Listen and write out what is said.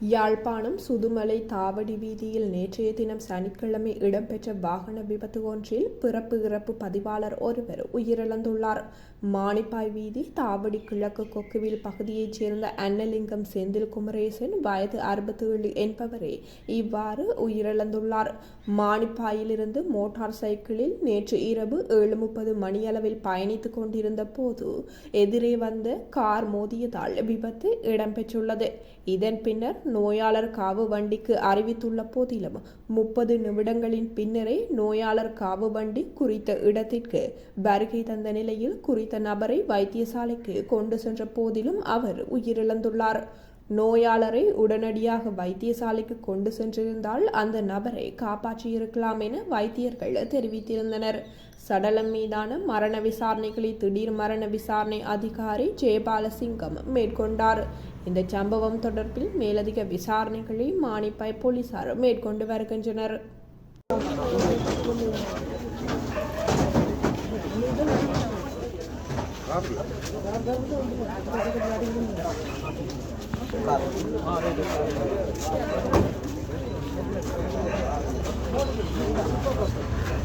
யாழ்ப்பாணம் சுதுமலை தாவடி வீதியில் நேற்றைய தினம் சனிக்கிழமை இடம்பெற்ற வாகன விபத்து ஒன்றில் பிறப்பு இறப்பு பதிவாளர் ஒருவர் உயிரிழந்துள்ளார். மானிப்பாய் வீதி தாவடி கிழக்கு கொக்குவில் பகுதியைச் சேர்ந்த அன்னலிங்கம் செந்தில் குமரேசன் வயது அறுபத்தி ஏழு என்பவரே இவ்வாறு உயிரிழந்துள்ளார். மானிப்பாயிலிருந்து மோட்டார் சைக்கிளில் நேற்று இரவு ஏழு முப்பது மணியளவில் பயணித்துக் கொண்டிருந்த போது எதிரே வந்த கார் மோதியதால் விபத்து இடம்பெற்றுள்ளது. இதன் பின்னர் நோயாளர் காவு வண்டிக்கு அறிவித்துள்ள போதிலும் முப்பது நிமிடங்களின் பின்னரே நோயாளர் காவு வண்டி குறித்த இடத்திற்கு வருகை தந்த நிலையில் குறித்த நபரை வைத்தியசாலைக்கு கொண்டு சென்ற போதிலும் அவர் உயிரிழந்துள்ளார். நோயாளரை உடனடியாக வைத்தியசாலைக்கு கொண்டு சென்றிருந்தால் அந்த நபரை காப்பாற்றியிருக்கலாம் என வைத்தியர்கள் தெரிவித்திருந்தனர். சடலம் மீதான மரண விசாரணைகளை திடீர் மரண விசாரணை அதிகாரி ஜெயபாலசிங்கம் மேற்கொண்டார். இந்த சம்பவம் தொடர்பில் மேலதிக விசாரணைகளை மானிப்பாய் போலீசார் மேற்கொண்டு வருகின்றனர். Thank you.